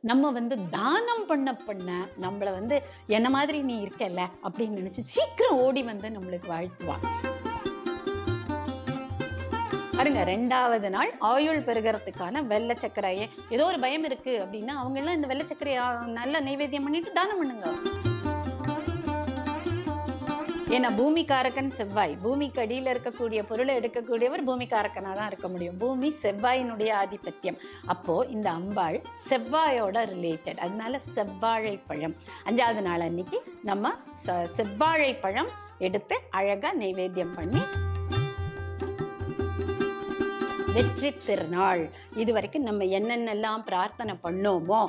நம்ம வந்து தானம் பண்ண பண்ண நம்மளை வந்து என்ன மாதிரி நீ இருக்கல அப்படின்னு நினைச்சு சீக்கிரம் ஓடி வந்து நம்மளுக்கு வாழ்த்துவா பாருங்க ரெண்டாவது நாள் ஆயுள் பெருகிறதுக்கான வெள்ளை சர்க்கரையை. ஏதோ ஒரு பயம் இருக்கு அப்படின்னா அவங்க எல்லாம் இந்த வெள்ளை சக்கரையை நல்ல நைவேத்தியம் பண்ணிட்டு தானம் பண்ணுங்க. ஏன்னா பூமிக்காரக்கன் செவ்வாய். பூமிக்கு அடியில் இருக்கக்கூடிய பொருளை எடுக்கக்கூடியவர் பூமிக்காரக்கனாக தான் இருக்க முடியும். பூமி செவ்வாயினுடைய ஆதிபத்தியம். அப்போது இந்த அம்பாள் செவ்வாயோட ரிலேட்டட் அதனால செவ்வாழை பழம் அஞ்சாவது நாள் அன்னைக்கு நம்ம ச- செவ்வாழை பழம் எடுத்து அழகாக நைவேத்தியம் பண்ணி வெற்றி திருநாள். இது வரைக்கும் நம்ம என்னென்னலாம் பிரார்த்தனை பண்ணோமோ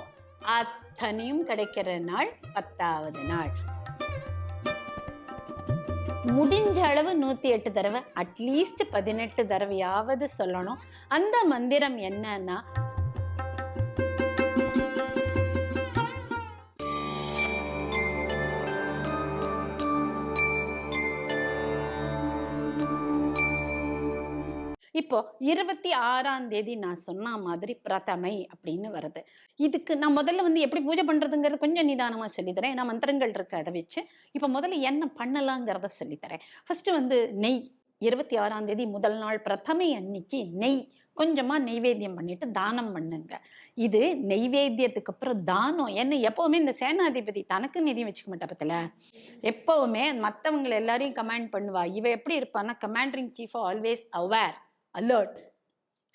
அத்தனையும் கிடைக்கிற நாள் பத்தாவது நாள். முடிஞ்ச அளவு நூத்தி எட்டு தடவை அட்லீஸ்ட் பதினெட்டு தடவையாவது சொல்லணும். அந்த மந்திரம் என்னன்னா இப்போ இருபத்தி ஆறாம் தேதி நான் சொன்ன மாதிரி பிரதமை அப்படின்னு வருது. இதுக்கு நான் முதல்ல வந்து எப்படி பூஜை பண்றதுங்கிறது கொஞ்சம் நிதானமா சொல்லித்தரேன். ஏன்னா மந்திரங்கள் இருக்கு அதை வச்சு. இப்போ முதல்ல என்ன பண்ணலாங்கிறத சொல்லித்தரேன். ஃபர்ஸ்ட் வந்து நெய். இருபத்தி ஆறாம் தேதி முதல் நாள் பிரதமை அன்னைக்கு நெய். கொஞ்சமா நெய்வேத்தியம் பண்ணிட்டு தானம் பண்ணுங்க. இது நெய்வேத்தியத்துக்கு அப்புறம் தானம். என்ன எப்பவுமே இந்த சேனாதிபதி தனக்கு நிதி வச்சுக்க மாட்டா பத்தல. எப்பவுமே மற்றவங்களை எல்லாரையும் கமாண்ட் பண்ணுவா. இவ எப்படி இருப்பான்னா commandeering chief always aware alert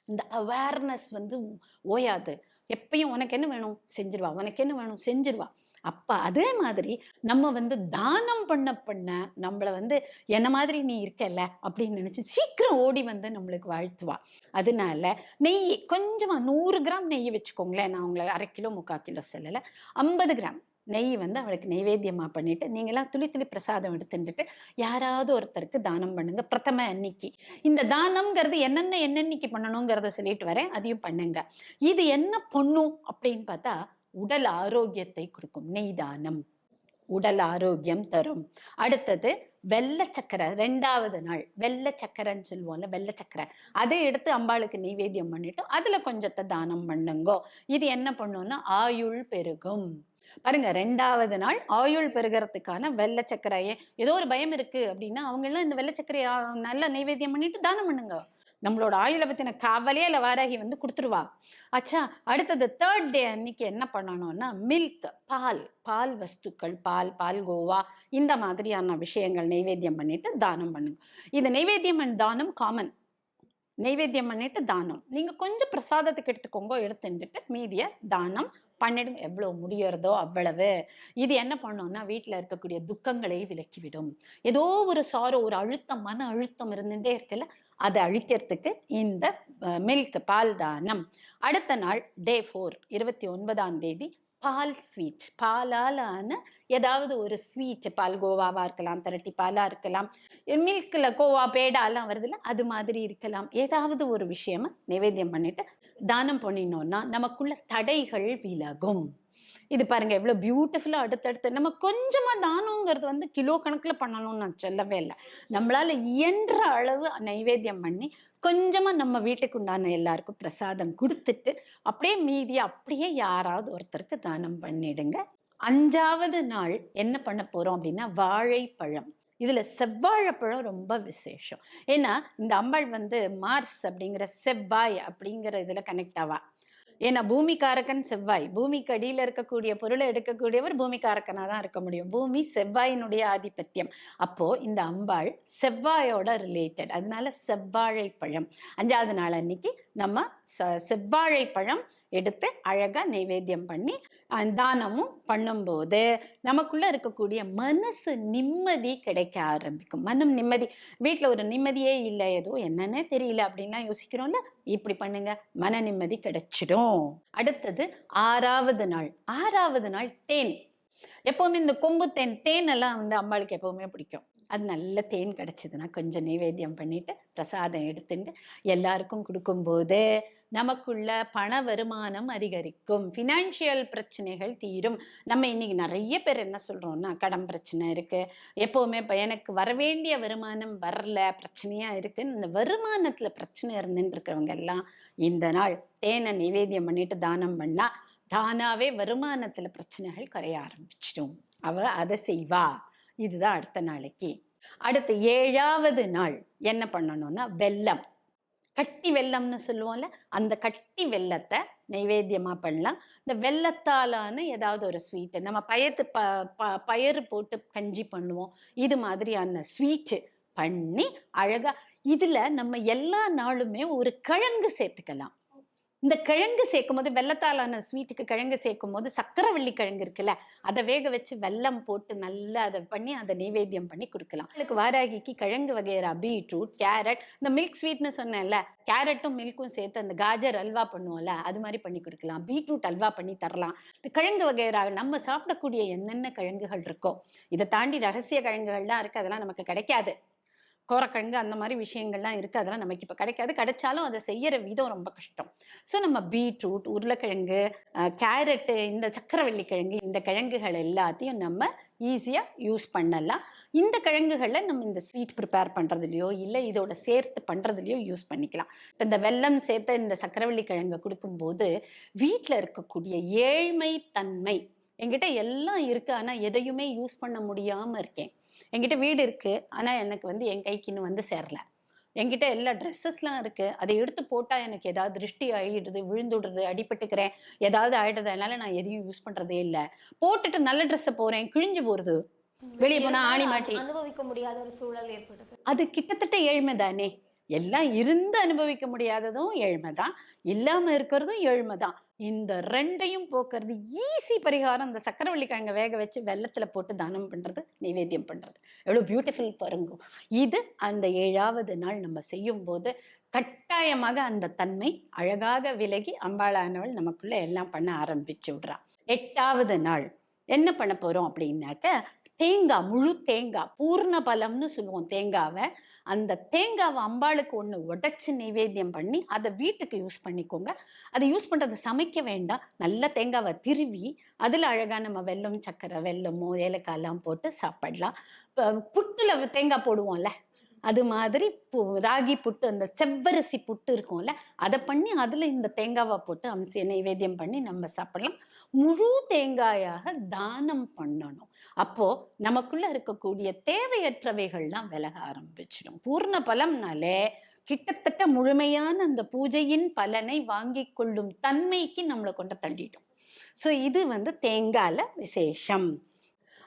இந்த அவேர்னஸ் வந்து ஓயாது. எப்பயும் உனக்கு என்ன வேணும்? செஞ்சிருவா. உனக்கு என்ன வேணும்? செஞ்சிருவா. அப்போ அதே மாதிரி நம்ம வந்து தானம் பண்ண பண்ண நம்மளை வந்து என்ன மாதிரி நீ இருக்கல அப்படின்னு நினச்சி சீக்கிரம் ஓடி வந்து நம்மளுக்கு வாழ்த்துவா. அதனால நெய் கொஞ்சமாக நூறு கிராம் நெய் வச்சுக்கோங்களேன். நான் உங்களை அரை கிலோ முக்கால் கிலோ செல்லலை. ஐம்பது கிராம். நெய் வந்து அவளுக்கு நைவேத்தியமாக பண்ணிட்டு நீங்களாம் துளி துளி பிரசாதம் எடுத்துட்டு யாராவது ஒருத்தருக்கு தானம் பண்ணுங்க. பிரதம அன்னைக்கு. இந்த தானம்ங்கிறது என்னென்ன என்னன்னைக்கு பண்ணணுங்கிறத சொல்லிட்டு வரேன். அதையும் பண்ணுங்க. இது என்ன பண்ணும் அப்படின்னு பார்த்தா உடல் ஆரோக்கியத்தை கொடுக்கும். நெய் தானம். உடல் ஆரோக்கியம் தரும். அடுத்தது வெள்ளை சக்கரை. ரெண்டாவது நாள் வெள்ளை சக்கரைன்னு சொல்லுவோம்ல வெள்ளை சக்கரை. அதை எடுத்து அம்பாளுக்கு நைவேத்தியம் பண்ணிட்டு அதுல கொஞ்சத்தை தானம் பண்ணுங்கோ. இது என்ன பண்ணுன்னா ஆயுள் பெருகும். பாருங்க ரெண்டாவது நாள் ஆயுள் பெருகிறதுக்கான வெள்ளை சர்க்கரையை ஏதோ ஒரு பயம் இருக்கு அப்படின்னா அவங்க எல்லாம் இந்த வெள்ளை சக்கரையை நல்லா நைவேத்தியம் பண்ணிட்டு தானம் பண்ணுங்க. நம்மளோட ஆயுளை பத்தின கவலையே இல்லை வாராகி வந்து கொடுத்துருவா. ஆச்சா அடுத்தது தேர்ட் டே அன்னைக்கு என்ன பண்ணணும்னா மில்க் பால் பால் வஸ்துக்கள் பால் பால் கோவா இந்த மாதிரியான விஷயங்கள் நைவேத்தியம் பண்ணிட்டு தானம் பண்ணுங்க. இது நைவேத்தியம் அண்ட் தானம் காமன் நைவேத்தியம் பண்ணிட்டு தானம். நீங்க கொஞ்சம் பிரசாதத்துக்கு எடுத்துக்கோங்க எடுத்துட்டு மீதிய தானம் பண்ணிடுங்க எவ்வளோ முடியறதோ அவ்வளவு. இது என்ன பண்ணோம்னா வீட்டில் இருக்கக்கூடிய துக்கங்களை விலக்கிவிடும். ஏதோ ஒரு சாரோ ஒரு அழுத்தம் மன அழுத்தம் இருந்துட்டே இருக்குல்ல அதை அழிக்கிறதுக்கு இந்த மில்க் பால் தானம். அடுத்த நாள் டே ஃபோர் இருபத்தி ஒன்பதாம் தேதி பால் ஸ்வீட் பாலால் ஆன ஏதாவது ஒரு ஸ்வீட் பால் கோவாவாக இருக்கலாம் திரட்டி பாலாக இருக்கலாம். மில்கில் கோவா பேடாலாம் வருதுல்ல அது மாதிரி இருக்கலாம். ஏதாவது ஒரு விஷயமா நைவேத்தியம் பண்ணிட்டு தானம் பண்ணினோம்னா நமக்குள்ள தடைகள் விலகும். இது பாருங்க எவ்வளோ பியூட்டிஃபுல்லாக அடுத்தடுத்து நம்ம கொஞ்சமாக தானங்கிறது வந்து கிலோ கணக்கில் பண்ணணும்னு நான் சொல்லவே இல்லை. நம்மளால் இயன்ற அளவு நைவேத்தியம் பண்ணி கொஞ்சமாக நம்ம வீட்டுக்கு உண்டான எல்லாருக்கும் பிரசாதம் கொடுத்துட்டு அப்படியே மீதி அப்படியே யாராவது ஒருத்தருக்கு தானம் பண்ணிடுங்க. அஞ்சாவது நாள் என்ன பண்ண போகிறோம் அப்படின்னா வாழைப்பழம். இதில் செவ்வாழைப்பழம் ரொம்ப விசேஷம். ஏன்னா இந்த அம்பாள் வந்து மார்ஸ் அப்படிங்கிற செவ்வாய் அப்படிங்கிற இதில் கனெக்ட் ஆவா. ஏன்னா பூமிக்காரக்கன் செவ்வாய். பூமிக்கு அடியில் இருக்கக்கூடிய பொருளை எடுக்கக்கூடியவர் பூமிக்காரக்கனாக தான் இருக்க முடியும். பூமி செவ்வாயினுடைய ஆதிபத்தியம். அப்போது இந்த அம்பாள் செவ்வாயோட ரிலேட்டட் அதனால செவ்வாழை பழம் அஞ்சாவது நாள் அன்னைக்கு நம்ம ச- செவ்வாழை பழம் எடுத்து அழகாக நைவேத்தியம் பண்ணி தானமும் பண்ணும்போது நமக்குள்ளே இருக்கக்கூடிய மனசு நிம்மதி கிடைக்க ஆரம்பிக்கும். மனம் நிம்மதி. வீட்டில் ஒரு நிம்மதியே இல்லை. ஏதோ என்னன்னே தெரியல அப்படின்லாம் யோசிக்கிறோம்ல இப்படி பண்ணுங்க மன நிம்மதி கிடைச்சிடும். அடுத்தது ஆறாவது நாள். ஆறாவது நாள் தேன். எப்பவுமே இந்த கொம்பு தேன் தேன் எல்லாம் வந்து அம்பாளுக்கு எப்பவுமே பிடிக்கும். அது நல்ல தேன் கிடச்சிதுன்னா கொஞ்சம் நைவேத்தியம் பண்ணிட்டு பிரசாதம் எடுத்துட்டு எல்லாருக்கும் கொடுக்கும்போது நமக்குள்ள பண வருமானம் அதிகரிக்கும். ஃபினான்ஷியல் பிரச்சனைகள் தீரும். நம்ம இன்னைக்கு நிறைய பேர் என்ன சொல்கிறோம்னா கடன் பிரச்சனை இருக்குது எப்போவுமே இப்போ எனக்கு வரவேண்டிய வருமானம் வரல பிரச்சனையாக இருக்குன்னு இந்த வருமானத்தில் பிரச்சனை இருந்துன்னு இருக்கிறவங்க எல்லாம் இந்த நாள் தேனை நைவேத்தியம் பண்ணிட்டு தானம் பண்ணால் தானாகவே வருமானத்தில் பிரச்சனைகள் குறைய ஆரம்பிச்சிடும். அவள் அதை செய்வா. இதுதான் அடுத்த நாளைக்கு. அடுத்த ஏழாவது நாள் என்ன பண்ணணும்னா வெல்லம். கட்டி வெல்லம்னு சொல்லுவோம்ல அந்த கட்டி வெல்லத்தை நைவேத்தியமாக பண்ணலாம். இந்த வெல்லத்தாலான ஏதாவது ஒரு ஸ்வீட்டு நம்ம பயத்து ப ப பயிறு போட்டு கஞ்சி பண்ணுவோம். இது மாதிரியான ஸ்வீட்டு பண்ணி அழகாக இதில் நம்ம எல்லா நாளுமே ஒரு கிழங்கு சேர்த்துக்கலாம். இந்த கிழங்கு சேர்க்கும் போது வெள்ளத்தாலான ஸ்வீட்டுக்கு கிழங்கு சேர்க்கும் போது சக்கரவள்ளி கிழங்கு இருக்குல்ல அதை வேக வச்சு வெல்லம் போட்டு நல்லா அதை பண்ணி அதை நைவேத்தியம் பண்ணி கொடுக்கலாம். உங்களுக்கு வாராகிக்கு கிழங்கு வகையரா பீட்ரூட் கேரட் இந்த மில்க் ஸ்வீட்னு சொன்னேன்ல கேரட்டும் மில்க்கும் சேர்த்து அந்த காஜர் அல்வா பண்ணுவோம்ல அது மாதிரி பண்ணி கொடுக்கலாம். பீட்ரூட் அல்வா பண்ணி தரலாம். இந்த கிழங்கு வகைரா நம்ம சாப்பிடக்கூடிய என்னென்ன கிழங்குகள் இருக்கோ இதை தாண்டி ரகசிய கிழங்குகள்லாம் இருக்குது அதெல்லாம் நமக்கு கிடைக்காது. கோரக்கிழங்கு அந்த மாதிரி விஷயங்கள்லாம் இருக்குது அதெல்லாம் நமக்கு இப்போ கிடைக்காது. கிடைச்சாலும் அதை செய்கிற விதம் ரொம்ப கஷ்டம். ஸோ நம்ம பீட்ரூட் உருளைக்கிழங்கு கேரட்டு இந்த சக்கரவள்ளி கிழங்கு இந்த கிழங்குகள் எல்லாத்தையும் நம்ம ஈஸியாக யூஸ் பண்ணலாம். இந்த கிழங்குகளை நம்ம இந்த ஸ்வீட் ப்ரிப்பேர் பண்ணுறதுலையோ இல்லை இதோட சேர்த்து பண்ணுறதுலையோ யூஸ் பண்ணிக்கலாம். இப்போ இந்த வெல்லம் சேர்த்த இந்த சக்கரவள்ளி கிழங்கு கொடுக்கும்போது வீட்டில் இருக்கக்கூடிய ஏழ்மை தன்மை என்கிட்ட எல்லாம் இருக்கு. ஆனால் எதையுமே யூஸ் பண்ண முடியாமல் இருக்கேன். என்கிட்ட வீடு இருக்கு. ஆனால் எனக்கு வந்து என் கைக்கு இன்னும் வந்து சேரல. என்கிட்ட எல்லா ட்ரெஸ்ஸஸ்லாம் இருக்கு. அதை எடுத்து போட்டா எனக்கு ஏதாவது திருஷ்டி ஆயிடுது விழுந்துடுறது அடிபட்டுக்கிறேன் ஏதாவது ஆயிடுது. அதனால நான் எதையும் யூஸ் பண்றதே இல்லை. போட்டுட்டு நல்ல ட்ரெஸ்ஸை போறேன் கிழிஞ்சு போறது. வெளிய போனா ஆணி மாட்டி. அனுபவிக்க முடியாத ஒரு சூழல் ஏற்படுது. அது கிட்டத்தட்ட ஏழ்மை தானே. எல்லாம் இருந்து அனுபவிக்க முடியாததும் ஏழ்மை தான். இல்லாமல் இருக்கிறதும் ஏழ்மை தான். இந்த ரெண்டையும் போக்குறது ஈஸி பரிகாரம். இந்த சக்கரவள்ளி கிழங்க வேக வச்சு வெள்ளத்தில் போட்டு தானம் பண்ணுறது நைவேத்தியம் பண்ணுறது எவ்வளோ பியூட்டிஃபுல் பருங்கும் இது அந்த ஏழாவது நாள் நம்ம செய்யும் போது கட்டாயமாக அந்த தன்மை அழகாக விலகி அம்பாளானவள் நமக்குள்ளே எல்லாம் பண்ண ஆரம்பிச்சு விடுறா. எட்டாவது நாள் என்ன பண்ண போகிறோம் அப்படின்னாக்க தேங்காய் முழு தேங்காய் பூர்ண பலம்னு சொல்லுவோம் தேங்காவை. அந்த தேங்காவை அம்பாளுக்கு ஒன்று உடச்சி நைவேத்தியம் பண்ணி அதை வீட்டுக்கு யூஸ் பண்ணிக்கோங்க. அதை யூஸ் பண்ணுறது சமைக்க வேண்டாம். நல்ல தேங்காவை திருவி அதில் அழகாக நம்ம வெல்லம் சக்கரை வெல்லமோ ஏலக்காயெல்லாம் போட்டு சாப்பிடலாம். இப்போ புட்டில் தேங்காய் போடுவோம்ல அது மாதிரி பு ராகி புட்டு அந்த செவ்வரிசி புட்டு இருக்கும்ல அதை பண்ணி அதில் இந்த தேங்காவை போட்டு அம்சிய நைவேத்தியம் பண்ணி நம்ம சாப்பிடலாம். முழு தேங்காயாக தானம் பண்ணணும். அப்போது நமக்குள்ளே இருக்கக்கூடிய தேவையற்றவைகள்லாம் விலக ஆரம்பிச்சிடும். பூர்ண பலம்னாலே கிட்டத்தட்ட முழுமையான அந்த பூஜையின் பலனை வாங்கி கொள்ளும் தன்மைக்கு நம்மளை கொண்டு தள்ளிட்டோம் ஸோ இது வந்து தேங்காயில் விசேஷம்.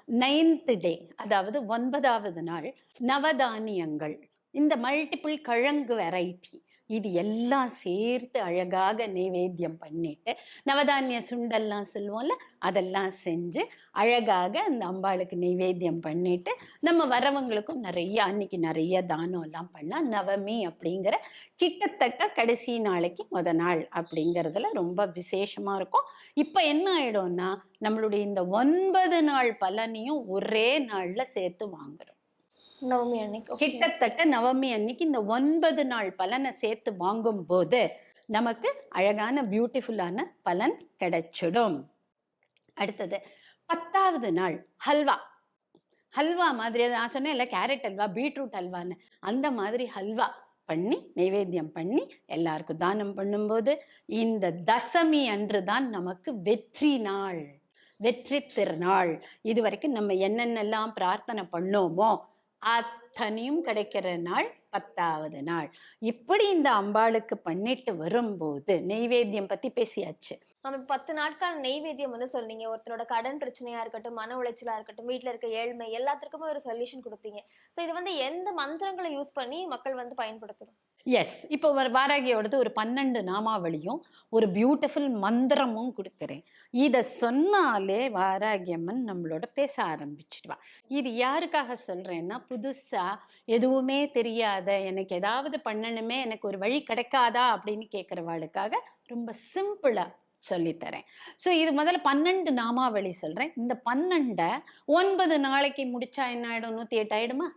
நைன்த் டே அதாவது ஒன்பதாவது நாள் நவதானியங்கள். இந்த மல்டிபிள் கிழங்கு வெரைட்டி இது எல்லாம் சேர்த்து அழகாக நைவேத்தியம் பண்ணிட்டு நவதானிய சுண்டல்லாம் சொல்லுவோம்ல அதெல்லாம் செஞ்சு அழகாக அந்த அம்பாளுக்கு நைவேத்தியம் பண்ணிட்டு நம்ம வரவங்களுக்கும் நிறைய அன்னைக்கு நிறைய தானம் எல்லாம் பண்ணால் நவமி அப்படிங்கிற கிட்டத்தட்ட கடைசி நாளைக்கு முத நாள் அப்படிங்கிறதுல ரொம்ப விசேஷமாக இருக்கும். இப்போ என்ன ஆயிடும்னா நம்மளுடைய இந்த ஒன்பது நாள் பலனையும் ஒரே நாளில் சேர்த்து வாங்குறோம். நவமி அன்னைக்கு. கிட்டத்தட்ட நவமி அன்னைக்கு இந்த ஒன்பது நாள் பலனை சேர்த்து வாங்கும் போது நமக்கு அழகான பியூட்டிஃபுல்லான பலன் கிடைச்சிடும். அடுத்தது பத்தாவது நாள் ஹல்வா. ஹல்வா மாதிரி நான் சொன்னேன் இல்லை கேரட் அல்வா பீட்ரூட் அல்வான்னு. அந்த மாதிரி ஹல்வா பண்ணி நைவேத்தியம் பண்ணி எல்லாருக்கும் தானம் பண்ணும்போது இந்த தசமி அன்று தான் நமக்கு வெற்றி நாள் வெற்றி திருநாள். இது வரைக்கும் நம்ம என்னென்னலாம் பிரார்த்தனை பண்ணோமோ அத்தனையும் கிடைக்கிற நாள் பத்தாவது நாள். இப்படி இந்த அம்பாளுக்கு பண்ணிட்டு வரும்போது நெய்வேத்தியம் பத்தி பேசியாச்சு. நம்ம பத்து நாட்கள் நெய்வேத்தியம் வந்து சொன்னீங்க. ஒருத்தரோட கடன் பிரச்சனையா இருக்கட்டும் மன உளைச்சலா இருக்கட்டும் வீட்டுல இருக்க ஏழ்மை எல்லாத்துக்குமே ஒரு சொல்யூஷன் கொடுத்தீங்க. சோ இது வந்து எந்த மந்திரங்களை யூஸ் பண்ணி மக்கள் வந்து பயன்படுத்தணும்? எஸ் இப்போ ஒரு வாராகியோடது ஒரு பன்னெண்டு நாமாவளியும் ஒரு பியூட்டிஃபுல் மந்திரமும் கொடுக்குறேன் இதை சொன்னாலே வாராகியம்மன் நம்மளோட பேச ஆரம்பிச்சிடுவா. இது யாருக்காக சொல்கிறேன்னா புதுசாக எதுவுமே தெரியாத எனக்கு ஏதாவது பண்ணணுமே எனக்கு ஒரு வழி கிடைக்காதா அப்படின்னு கேட்குறவாளுக்காக ரொம்ப சிம்பிளாக சொல்லித்தரேன். ஸோ இது முதல்ல பன்னெண்டு நாமாவளி சொல்கிறேன் இந்த பன்னெண்டை ஒன்பது நாளைக்கு முடிச்சா என்ன ஆகிடும் நூற்றி எட்டு ஆயிடுமா?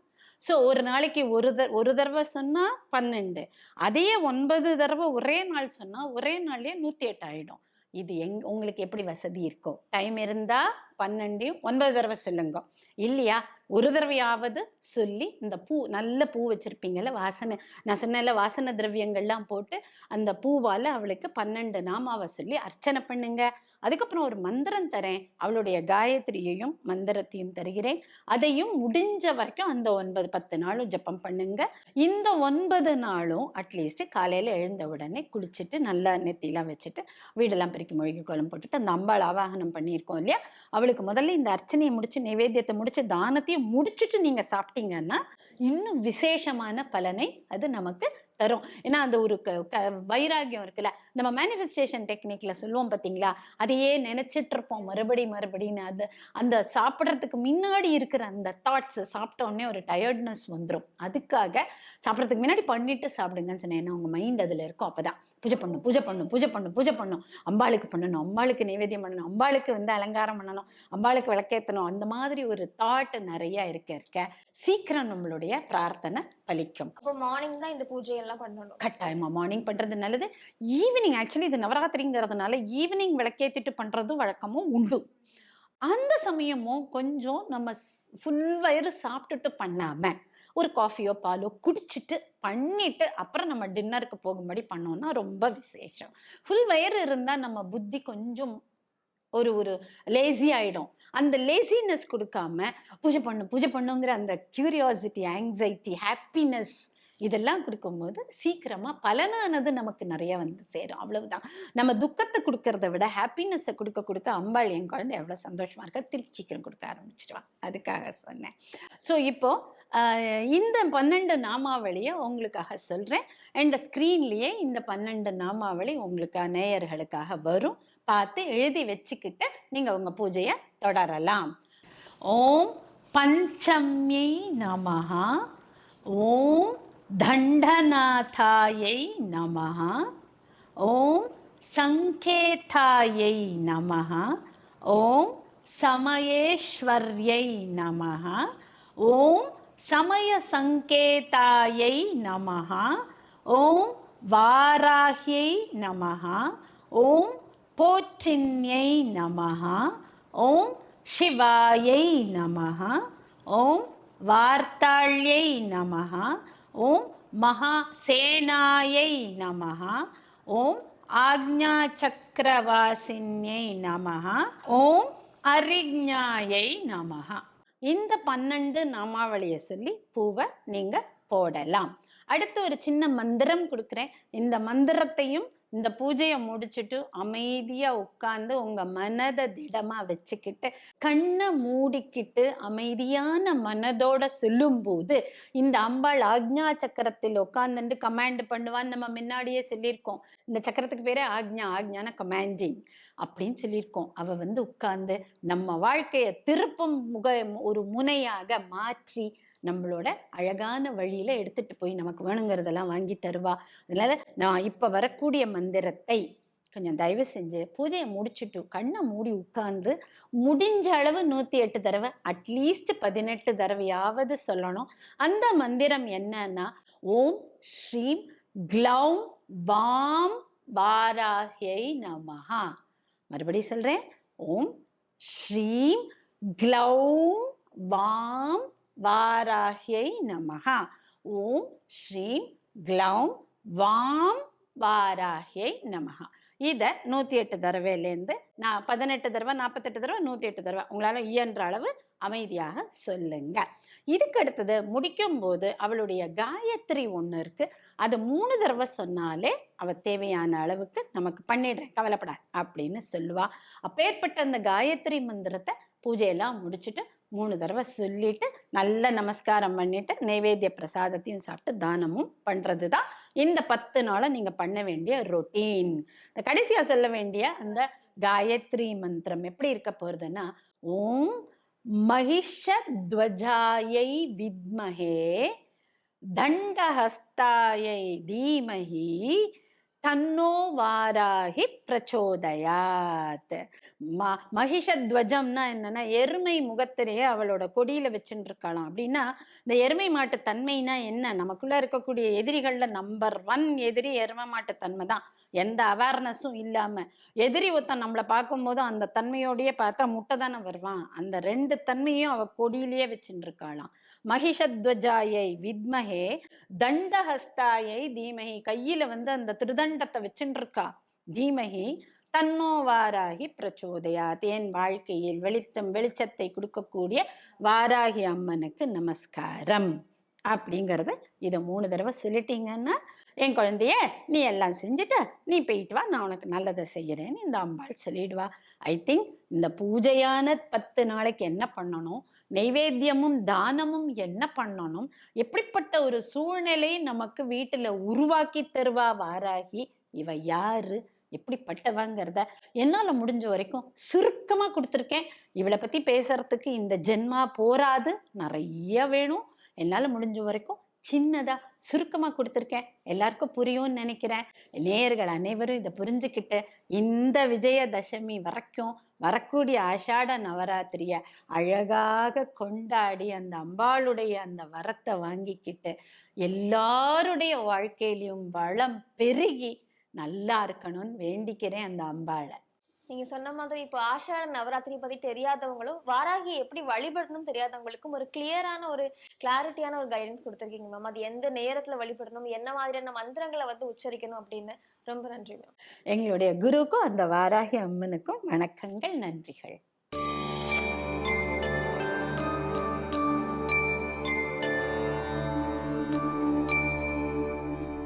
ஸோ ஒரு நாளைக்கு ஒரு த ஒரு தடவை சொன்னால் பன்னெண்டு. அதே ஒன்பது தடவை ஒரே நாள் சொன்னால் ஒரே நாள்லயே நூற்றி எட்டு ஆகிடும் இது எங் உங்களுக்கு எப்படி வசதி இருக்கோ? டைம் இருந்தால் பன்னெண்டையும் ஒன்பது தடவை சொல்லுங்க. இல்லையா? ஒரு தடவையாவது சொல்லி இந்த பூ நல்ல பூ வச்சுருப்பீங்கல்ல வாசனை நான் சொன்னேன்ல வாசனை திரவியங்கள்லாம் போட்டு அந்த பூவால் அவளுக்கு பன்னெண்டு நாமாவை சொல்லி அர்ச்சனை பண்ணுங்க. அதுக்கப்புறம் ஒரு மந்திரம் தரேன். அவளுடைய காயத்ரியையும் மந்திரத்தையும் தருகிறேன். அதையும் முடிஞ்ச வரைக்கும் அந்த ஒன்பது பத்து நாளும் ஜெபம் பண்ணுங்க. இந்த ஒன்பது நாளும் அட்லீஸ்ட் காலையில் எழுந்த உடனே குளிச்சுட்டு நல்லா நெத்திலாம் வச்சுட்டு வீடெல்லாம் பெருக்கி மொழிகி கோலம் போட்டுட்டு அந்த அம்பாள் ஆவாகனம் பண்ணியிருக்கோம் இல்லையா? அவளுக்கு முதல்ல இந்த அர்ச்சனையை முடிச்சு நைவேத்தியத்தை முடிச்சு தானத்தையும் முடிச்சுட்டு நீங்க சாப்பிட்டீங்கன்னா இன்னும் விசேஷமான பலனை அது நமக்கு தரும். ஏன்னா அந்த ஒரு க க- வைராகியம் இருக்குல்ல நம்ம மேனிஃபெஸ்டேஷன் டெக்னிக்ல சொல்லுவோம் பார்த்தீங்களா அதையே நினைச்சிட்டு இருப்போம். மறுபடி மறுபடின்னு அது அந்த சாப்பிட்றதுக்கு முன்னாடி இருக்கிற அந்த தாட்ஸ் சாப்பிட்டோடனே ஒரு டயர்ட்னஸ் வந்துடும் அதுக்காக சாப்பிட்றதுக்கு முன்னாடி பண்ணிட்டு சாப்பிடுங்கன்னு சொன்னேன். ஏன்னா உங்க மைண்ட் அதுல இருக்கும். அப்பதான் பூஜை பண்ணும் பூஜை பண்ணும் பூஜை பண்ணும் பூஜை பண்ணும் அம்பாளுக்கு பண்ணணும் அம்பாளுக்கு நைவேத்தியம் பண்ணணும் அம்பாளுக்கு வந்து அலங்காரம் பண்ணணும் அம்பாளுக்கு விளக்கேற்றணும் அந்த மாதிரி ஒரு தாட் நிறைய இருக்க இருக்க. சீக்கிரம் நம்மளுடைய பிரார்த்தனை பலிக்கும். அப்போ மார்னிங் தான் இந்த பூஜை எல்லாம் பண்ணணும். கட்டாயமா மார்னிங் பண்றது நல்லது. ஈவினிங் ஆக்சுவலி இது நவராத்திரிங்கிறதுனால ஈவினிங் விளக்கேத்திட்டு பண்றதும் வழக்கமும் உண்டு. அந்த சமயமும் கொஞ்சம் நம்ம ஃபுல் வயிறு சாப்பிட்டுட்டு பண்ணாம ஒரு காஃபியோ பாலோ குடிச்சிட்டு பண்ணிட்டு அப்புறம் நம்ம டின்னருக்கு போகும்படி பண்ணோம்னா ரொம்ப விசேஷம். ஃபுல் வயிறு இருந்தா நம்ம புத்தி கொஞ்சம் ஒரு ஒரு லேசி ஆயிடும். அந்த லேசினஸ் கொடுக்காம பூஜை பண்ணு பூஜை பண்ணுங்கிற அந்த கியூரியாசிட்டி ஆங்ஸைட்டி ஹாப்பினஸ் இதெல்லாம் கொடுக்கும்போது சீக்கிரமாக பலனானது நமக்கு நிறைய வந்து சேரும். அவ்வளவுதான். நம்ம துக்கத்தை கொடுக்கறத விட ஹாப்பினஸ்ஸை கொடுக்க கொடுக்க அம்பாள் என் குழந்தை எவ்வளோ சந்தோஷமாக இருக்க? திருப்பி சீக்கிரம் கொடுக்க ஆரம்பிச்சிடுவா. அதுக்காக சொன்னேன். ஸோ இப்போது இந்த பன்னெண்டு நாமாவளியை உங்களுக்காக சொல்கிறேன் அண்ட் ஸ்க்ரீன்லேயே இந்த பன்னெண்டு நாமாவளி உங்களுக்கு நேயர்களுக்காக வரும். பார்த்து எழுதி வச்சுக்கிட்டு நீங்கள் உங்கள் பூஜையை தொடரலாம். ஓம் பஞ்சம்யை நமஹா. ஓம் தண்டநாதாயை நமஹா. ஓம் சங்கேதாயை நமஹா. ஓம் சமயேஸ்வர்யை நமஹா. ஓம் சமய சங்கேதாயை நமஹா. ஓம் வாராஹ்யை நமஹா. ஓம் போற்றின்யை நமஹா. ஓம் சிவாயை நமஹா. ஓம் வார்த்தாள்யை நமஹா. ஓம் மகாசேனாயை நமஹா. ஓம் ஆக்ஞா சக்கரவாசின்யை நமஹா. ஓம் அரிஞாயை நமஹா. இந்த பன்னெண்டு நாமாவளியை சொல்லி பூவை நீங்கள் போடலாம். அடுத்து ஒரு சின்ன மந்திரம் கொடுக்குறேன். இந்த மந்திரத்தையும் இந்த பூஜையை முடிச்சுட்டு அமைதியாக உட்காந்து உங்கள் மனதை திடமாக வச்சுக்கிட்டு கண்ணை மூடிக்கிட்டு அமைதியான மனதோட சொல்லும்போது இந்த அம்பாள் ஆக்ஞா சக்கரத்தில் உட்காந்துட்டு கமாண்ட் பண்ணுவான்னு நம்ம முன்னாடியே சொல்லியிருக்கோம். இந்த சக்கரத்துக்கு பேரே ஆக்ஞா ஆக்ஞான கமாண்டிங் அப்படின்னு சொல்லியிருக்கோம். அவள் வந்து உட்காந்து நம்ம வாழ்க்கையை திருப்பும் முக ஒரு முனையாக மாற்றி நம்மளோட அழகான வழியில எடுத்துட்டு போய் நமக்கு வேணுங்கிறதெல்லாம் வாங்கி தருவா. அதனால நான் இப்ப வரக்கூடிய மந்திரத்தை கொஞ்சம் தயவு செஞ்சு பூஜையை முடிச்சுட்டு கண்ணை மூடி உட்கார்ந்து முடிஞ்ச அளவு நூத்தி எட்டு தடவை அட்லீஸ்ட் பதினெட்டு தடவையாவது சொல்லணும். அந்த மந்திரம் என்னன்னா ஓம் ஸ்ரீம் க்ளௌம் வாம் வாராஹ்யை நமஹா. மறுபடியும் சொல்றேன். ஓம் ஸ்ரீம் க்ளௌம் வாம் வாராஹ்யை நமகா ஓம் ஸ்ரீம் க்ளௌம் வாம் வாராஹ்யை நமகா இதை நூற்றி எட்டு தடவையிலேருந்து நான் பதினெட்டு தடவை நாற்பத்தெட்டு தடவை நூற்றி எட்டு தடவை உங்களால் இயன்ற அளவு அமைதியாக சொல்லுங்க. இதுக்கு அடுத்தது முடிக்கும் போது அவளுடைய காயத்ரி ஒன்று இருக்குது அது மூணு தடவை சொன்னாலே அவள் தேவையான அளவுக்கு நமக்கு பண்ணிடுறேன் கவலைப்படாது அப்படின்னு சொல்லுவா. அப்பேற்பட்ட அந்த காயத்ரி மந்திரத்தை பூஜையெல்லாம் முடிச்சுட்டு மூணு தடவை சொல்லிட்டு நல்ல நமஸ்காரம் பண்ணிட்டு நைவேத்திய பிரசாதத்தையும் சாப்பிட்டு தானமும் பண்ணுறது தான் இந்த பத்து நாளை நீங்கள் பண்ண வேண்டிய ரொட்டீன் கடைசியாக சொல்ல வேண்டிய அந்த காயத்ரி மந்திரம் எப்படி இருக்க போகிறதுன்னா ஓம் மகிஷத்வஜாயை வித்மஹே தண்டஹஸ்தாயை தீமஹி தன்னோ வாராகி பிரச்சோதயாத். ம மகிஷத்வஜம்னா என்னன்னா எருமை முகத்திலேயே அவளோட கொடியில வச்சுட்டு இருக்கலாம் அப்படின்னா இந்த எருமை மாட்டு தன்மைனா என்ன? நமக்குள்ள இருக்கக்கூடிய எதிரிகள்ல நம்பர் ஒன் எதிரி எருமை மாட்டு தன்மை தான். எந்த அவேர்னஸும் இல்லாமல் எதிரி ஒருத்தன் நம்மளை பார்க்கும்போது அந்த தன்மையோடையே பார்த்தா முட்டை தானே வருவான். அந்த ரெண்டு தன்மையும் அவ கொடியிலேயே வச்சுட்டு இருக்காளாம் மகிஷத்வஜாயை வித்மஹே தண்டஹஸ்தாயை தீமஹி. கையில் வந்து அந்த திருதண்டத்தை வச்சுட்டு இருக்கா தீமஹி. தன்னோ வாராகி பிரச்சோதயாத். என் வாழ்க்கையில் வெளிச்சம் வெளிச்சத்தை கொடுக்கக்கூடிய வாராகி அம்மனுக்கு நமஸ்காரம். அப்படிங்கிறத இதை மூணு தடவை சொல்லிட்டீங்கன்னா என் குழந்தைய நீ எல்லாம் செஞ்சுட்ட நீ போயிட்டு வா நான் உனக்கு நல்லதை செய்கிறேன்னு இந்த அம்பாள் சொல்லிடுவா. ஐ திங்க் இந்த பூஜையான பத்து நாளைக்கு என்ன பண்ணணும்? நைவேத்தியமும் தானமும் என்ன பண்ணணும்? எப்படிப்பட்ட ஒரு சூழ்நிலை நமக்கு வீட்டில் உருவாக்கி தருவா வாராகி இவ யாரு? எப்படிப்பட்டவங்கிறத என்னால் முடிஞ்ச வரைக்கும் சுருக்கமாக கொடுத்துருக்கேன். இவளை பற்றி பேசுறதுக்கு இந்த ஜென்மா போராது. நிறைய வேணும். என்னால் முடிஞ்ச வரைக்கும் சின்னதாக சுருக்கமாக கொடுத்துருக்கேன். எல்லாருக்கும் புரியும்னு நினைக்கிறேன். நேயர்கள் அனைவரும் இதை புரிஞ்சுக்கிட்டு இந்த விஜயதசமி வரைக்கும் வரக்கூடிய ஆஷாட நவராத்திரியை அழகாக கொண்டாடி அந்த அம்பாளுடைய அந்த வரத்தை வாங்கிக்கிட்டு எல்லாருடைய வாழ்க்கையிலையும் வளம் பெருகி நல்லா இருக்கணும்னு வேண்டிக்கிறேன் அந்த அம்பாளை. நீங்க சொன்ன மாதிரி இப்போ ஆஷாட நவராத்திரி பத்தி தெரியாதவங்களும் வாராகி எப்படி வழிபடணும் தெரியாதவங்களுக்கும் ஒரு கிளியரான ஒரு கிளாரிட்டியான ஒரு கைடன்ஸ் கொடுத்துருக்கீங்க மேம் அது எந்த நேரத்துல வழிபடணும் என்ன மாதிரியான மந்திரங்களை வந்து உச்சரிக்கணும் அப்படின்னு ரொம்ப நன்றி மேம் எங்களுடைய குருக்கும் அந்த வாராகி அம்மனுக்கும் வணக்கங்கள் நன்றிகள்.